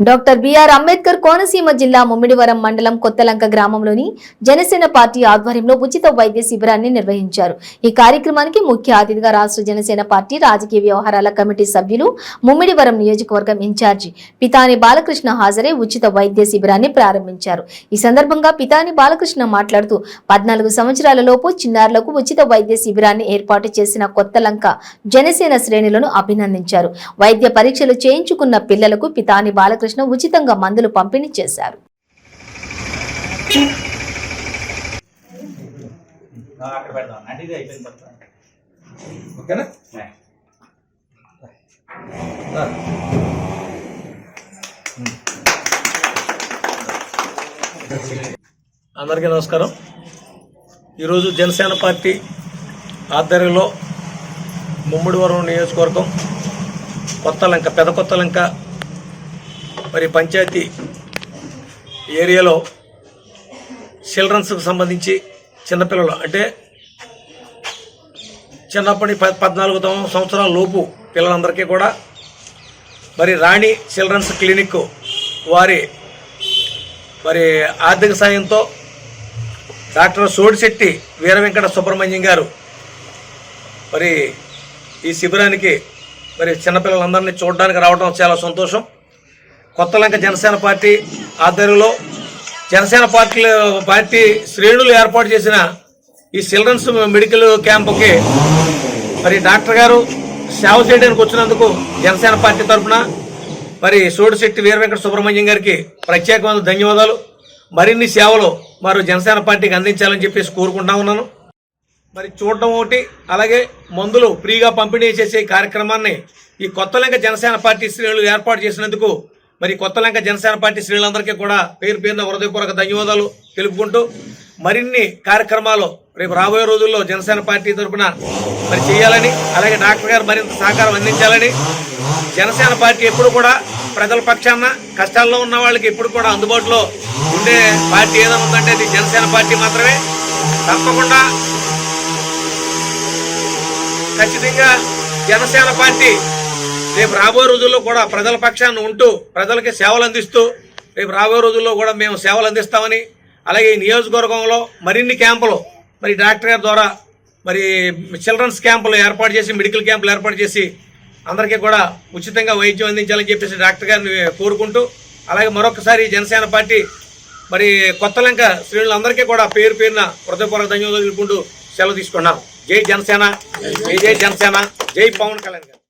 Doctor BR Ambedkar Konaseema జిల్లా ముమ్మిడివరం మండలం కొత్తలంక గ్రామంలోని జనసేన పార్టీ ఆధ్వర్యంలో ఉచిత వైద్య శిబిరాన్ని నిర్వహించారు. ఈ కార్యక్రమానికి ముఖ్య అతిథిగా రాష్ట్ర జనసేన పార్టీ రాజకీయ వ్యవహారాల కమిటీ సభ్యులు ముమ్మిడివరం నియోజకవర్గం ఇన్ఛార్జి పితాని బాలకృష్ణ హాజరై ఉచిత వైద్య శిబిరాన్ని ప్రారంభించారు. ఈ సందర్భంగా పితాని బాలకృష్ణ మాట్లాడుతూ పద్నాలుగు సంవత్సరాలలోపు చిన్నారులకు ఉచిత వైద్య శిబిరాన్ని ఏర్పాటు చేసిన కొత్తలంక జనసేన శ్రేణులను అభినందించారు. వైద్య పరీక్షలు చేయించుకున్న పిల్లలకు పితాని బాలకృష్ణ ఉచితంగా మందులు పంపిణీ చేశారు. అందరికీ నమస్కారం. ఈరోజు జనసేన పార్టీ ఆధ్వర్యంలో ముమ్మిడివరం నియోజకవర్గం కొత్త లంక పెద కొత్త లంక మరి పంచాయతీ ఏరియాలో చిల్డ్రన్స్కి సంబంధించి చిన్నపిల్లలు అంటే చిన్నప్పటి పద్ పద్నాలుగు సంవత్సరాల లోపు పిల్లలందరికీ కూడా మరి రాణి చిల్డ్రన్స్ క్లినిక్ వారి మరి ఆర్థిక సాయంతో డాక్టర్ సోడిశెట్టి వీర వెంకట సుబ్రహ్మణ్యం గారు మరి ఈ శిబిరానికి మరి చిన్నపిల్లలందరినీ చూడడానికి రావడం చాలా సంతోషం. కొత్తలంక జనసేన పార్టీ ఆధ్వర్యంలో జనసేన పార్టీ పార్టీ శ్రేణులు ఏర్పాటు చేసిన ఈ చిల్డ్రన్స్ మెడికల్ క్యాంపుకి మరి డాక్టర్ గారు సేవ చేయడానికి వచ్చినందుకు జనసేన పార్టీ తరఫున మరి సోడిశెట్టి వీర వెంకట సుబ్రహ్మణ్యం గారికి ప్రత్యేకమైన ధన్యవాదాలు. మరిన్ని సేవలు మరి జనసేన పార్టీకి అందించాలని చెప్పేసి కోరుకుంటా ఉన్నాను. మరి చూడటం ఒకటి అలాగే మందులు ఫ్రీగా పంపిణీ చేసే ఈ కార్యక్రమాన్ని ఈ కొత్తలంక జనసేన పార్టీ శ్రేణులు ఏర్పాటు చేసినందుకు మరి కొత్త లంక జనసేన పార్టీ శ్రేణులందరికీ కూడా పేరు పేరున హృదయపూర్వక ధన్యవాదాలు తెలుపుకుంటూ మరిన్ని కార్యక్రమాలు రేపు రాబోయే రోజుల్లో జనసేన పార్టీ తరఫున మరి చేయాలని అలాగే డాక్టర్ గారు మరింత సహకారం అందించాలని జనసేన పార్టీ ఎప్పుడు కూడా ప్రజల పక్షాన కష్టాల్లో ఉన్న వాళ్ళకి ఎప్పుడు కూడా అందుబాటులో ఉండే పార్టీ ఏదైనా ఉందంటే అది జనసేన పార్టీ మాత్రమే. తప్పకుండా ఖచ్చితంగా జనసేన పార్టీ రేపు రాబోయే రోజుల్లో కూడా ప్రజల పక్షాన్ని ఉంటూ ప్రజలకి సేవలు అందిస్తూ రేపు రాబోయే రోజుల్లో కూడా మేము సేవలు అందిస్తామని అలాగే ఈ నియోజకవర్గంలో మరిన్ని క్యాంపులు మరి డాక్టర్ గారి ద్వారా మరి చిల్డ్రన్స్ క్యాంపులు ఏర్పాటు చేసి మెడికల్ క్యాంపులు ఏర్పాటు చేసి అందరికీ కూడా ఉచితంగా వైద్యం అందించాలని చెప్పేసి డాక్టర్ గారిని కోరుకుంటూ అలాగే మరొకసారి జనసేన పార్టీ మరి కొత్త లంక శ్రేణులందరికీ కూడా పేరు పేరున హృదయపూర్వక ధన్యవాదాలు తెలుపుకుంటూ సెలవు తీసుకున్నాం. జై జనసేన జై జై జనసేన జై పవన్ కళ్యాణ్ గారు.